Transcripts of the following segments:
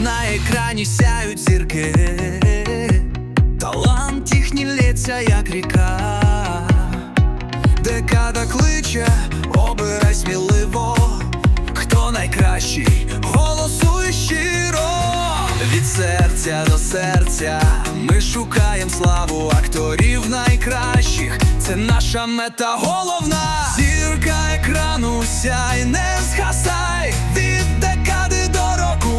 на екрані сяють зірки, талант їхній лється, як ріка, декада кличе, обирай сміливо, хто найкращий, голосуй щиро. Від серця до серця ми шукаємо славу акторів найкращих. Це наша мета головна. Зірка екрану сяй, не згасай.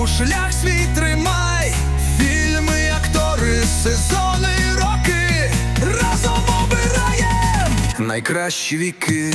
Шлях свій тримай. Фільми, актори, сезони, роки. Разом обираєм найкращі віки.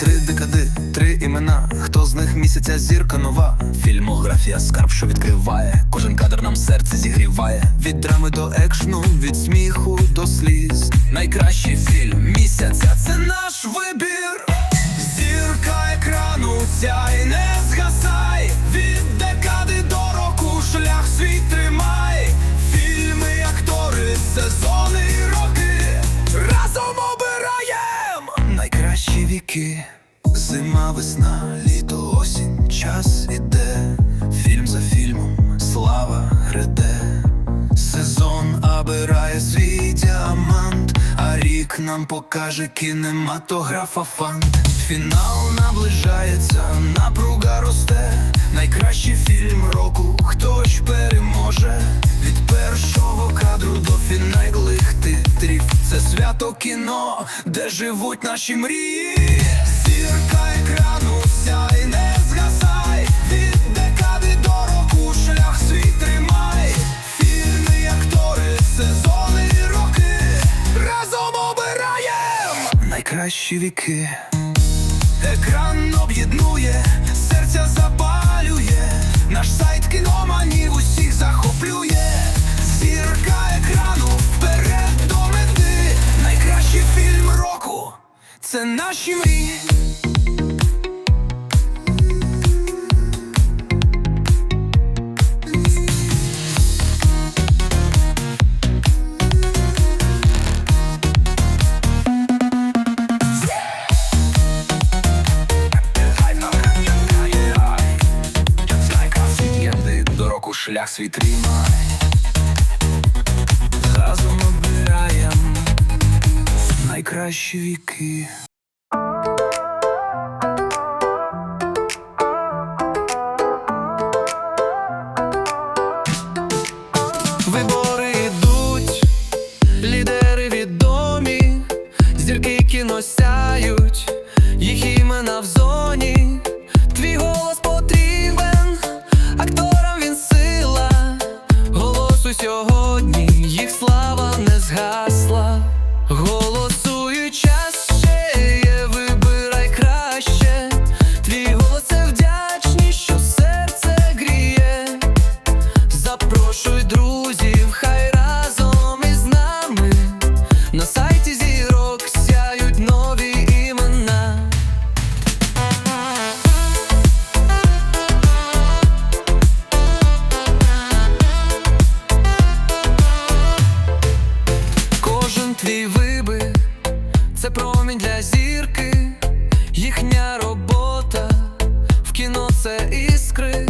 Три декади, три імена. Хто з них місяця зірка нова? Фільмографія скарб, що відкриває. Кожен кадр нам серце зігріває. Від драми до екшну, від сміху до сліз. Найкращий фільм місяця це наш вибір. Зірка екрану сяй, не згасай. Від декади до року шлях свій тримай. Фільми, актори, сезони і роки. Разом обираєм найкращі віки. Зима, весна, літо, осінь, час іде. Слава гряде. Сезон обирає свій діамант, а рік нам покаже кінематографа фант. Фінал наближається, напруга росте. Найкращий фільм року, хтось переможе. Від першого кадру до фінальних титрів. Це свято кіно, де живуть наші мрії. Найкращі віки. Екран об'єднує, серця запалює, наш сайт кіноманів усіх захоплює. Зірка екрану вперед до мети. Найкращий фільм року. Це наші мрії. Шлях свій тримай. Разом обираєм найкращі віки. Твій вибих це промінь для зірки, їхня робота. В кіно це іскри.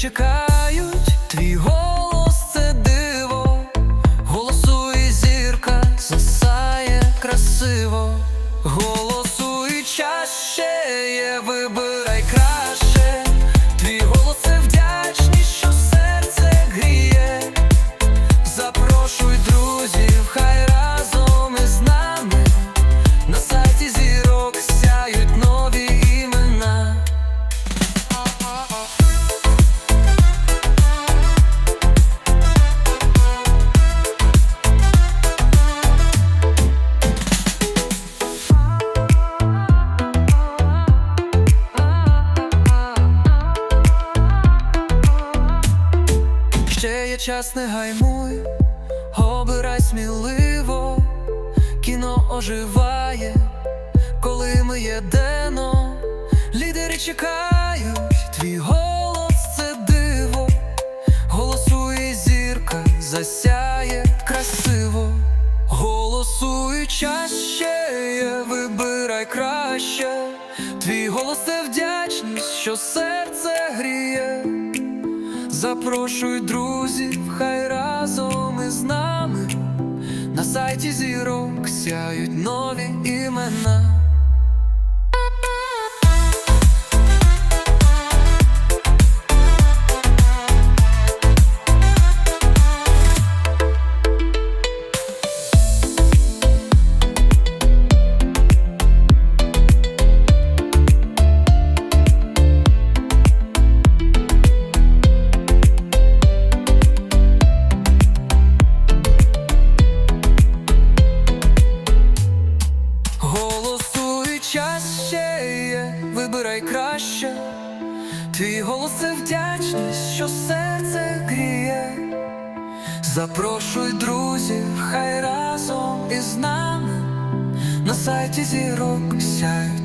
чекають твій голос це диво, голосує зірка, засає красиво, голосуй чаще є вибір. Час, не гаймуй, обирай сміливо, кіно оживає, коли ми єдино, лідери чекають, твій голос це диво, голосує зірка, засяє красиво, голосуй чаще, вибирай краще, твій голос це вдячність, що серце гріє. Запрошуй друзів, хай разом із нами на сайті зірок сяють нові імена. Це вдячність, що серце гріє. Запрошуй друзів, хай разом із нами на сайті зірок сяють